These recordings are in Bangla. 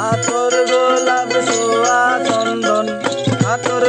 আতর গোলাপ সোয়া চন্দন। আতর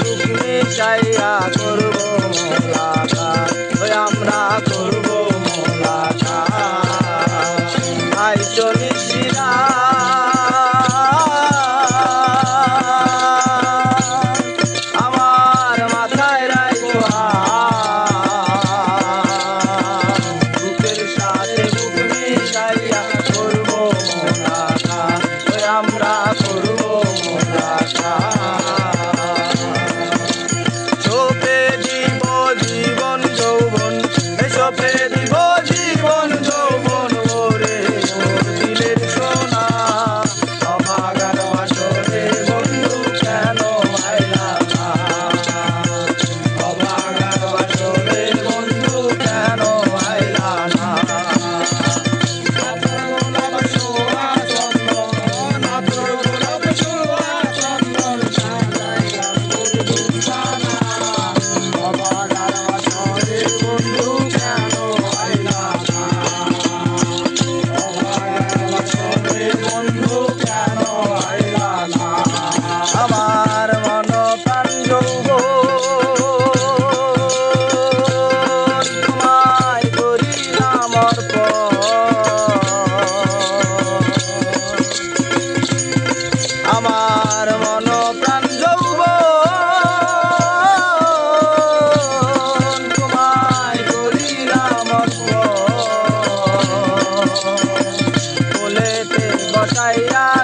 তুমি চাইয়া করব মোলা बताया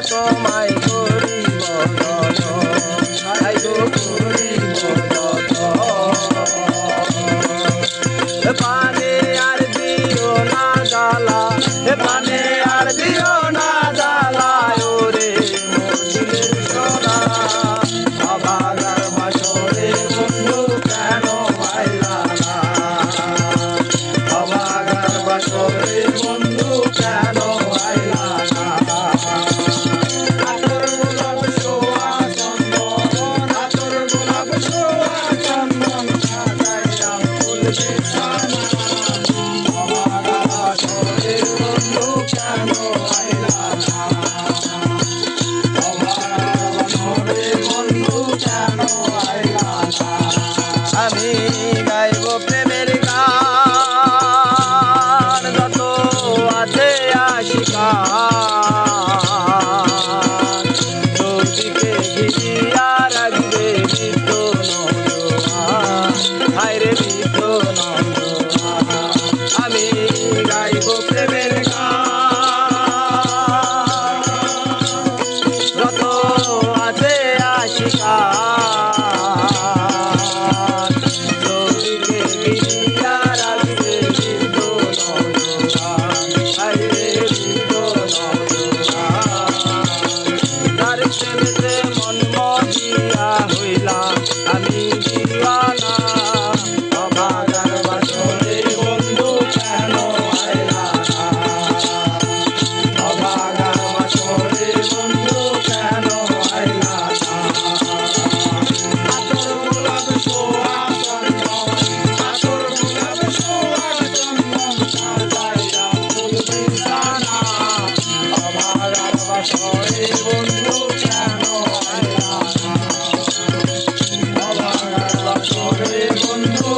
amiga y comprende. বন্ধু